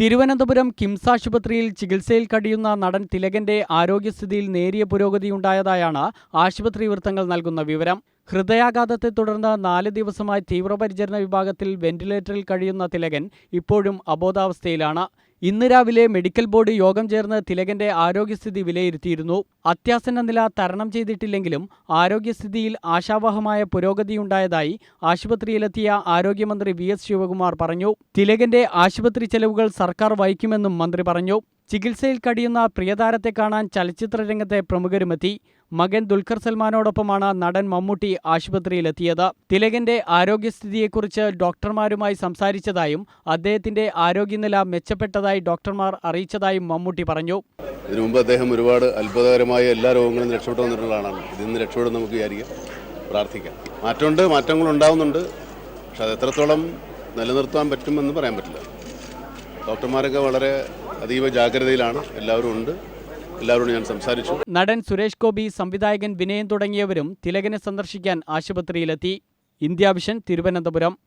തിരുവനന്തപുരം കിംസ് ആശുപത്രിയിൽ ചികിത്സയിൽ കഴിയുന്ന നടൻ തിലകന്റെ ആരോഗ്യസ്ഥിതിയിൽ നേരിയ പുരോഗതിയുണ്ടായതായാണ് ആശുപത്രി വൃത്തങ്ങൾ നൽകുന്ന വിവരം. ഹൃദയാഘാതത്തെ തുടർന്ന് നാല് ദിവസമായി തീവ്രപരിചരണ വിഭാഗത്തിൽ വെന്റിലേറ്ററിൽ കഴിയുന്ന തിലകൻ ഇപ്പോഴും അബോധാവസ്ഥയിലാണ്. ഇന്ന് രാവിലെ മെഡിക്കൽ ബോർഡ് യോഗം ചേർന്ന് തിലകന്റെ ആരോഗ്യസ്ഥിതി വിലയിരുത്തിയിരുന്നു. അത്യാസന്ന നില തരണം ചെയ്തിട്ടില്ലെങ്കിലും ആരോഗ്യസ്ഥിതിയിൽ ആശാവഹമായ പുരോഗതിയുണ്ടായതായി ആശുപത്രിയിലെത്തിയ ആരോഗ്യമന്ത്രി വി എസ് ശിവകുമാർ പറഞ്ഞു. തിലകന്റെ ആശുപത്രി ചെലവുകൾ സർക്കാർ വഹിക്കുമെന്നും മന്ത്രി പറഞ്ഞു. ചികിത്സയിൽ കഴിയുന്ന പ്രിയതാരത്തെ കാണാൻ ചലച്ചിത്ര രംഗത്തെ പ്രമുഖരുമെത്തി. മകൻ ദുൽഖർ സൽമാനോടൊപ്പമാണ് നടൻ മമ്മൂട്ടി ആശുപത്രിയിലെത്തിയത്. തിലകന്റെ ആരോഗ്യസ്ഥിതിയെക്കുറിച്ച് ഡോക്ടർമാരുമായി സംസാരിച്ചതായും അദ്ദേഹത്തിന്റെ ആരോഗ്യനില മെച്ചപ്പെട്ടതായി ഡോക്ടർമാർ അറിയിച്ചതായും മമ്മൂട്ടി പറഞ്ഞു. ഇതിനു മുമ്പ് അദ്ദേഹം ഒരുപാട് അത്ഭുതകരമായ എല്ലാ രോഗങ്ങളും രക്ഷപ്പെട്ടു വന്നിട്ടുള്ള ആളാണ് രക്ഷപ്പെടും നമുക്ക് വിചാരിക്കാം. പ്രാർത്ഥിക്കാം. മാറ്റമുണ്ട് മാറ്റങ്ങൾ ഉണ്ടാവുന്നുണ്ട്. പക്ഷെ അത് എത്രത്തോളം നിലനിർത്താൻ പറ്റുമെന്ന് പറയാൻ പറ്റില്ല. ഡോക്ടർമാരൊക്കെ വളരെ അതീവ ജാഗ്രതയിലാണ്. എല്ലാവരും ഉണ്ട്. എല്ലാവരോടും ഞാൻ സംസാരിച്ചു. നടൻ സുരേഷ് ഗോപി സംവിധായകൻ വിനയൻ തുടങ്ങിയവരും തിലകനെ സന്ദർശിക്കാൻ ആശുപത്രിയിലെത്തി. India vision Thiruvananthapuram.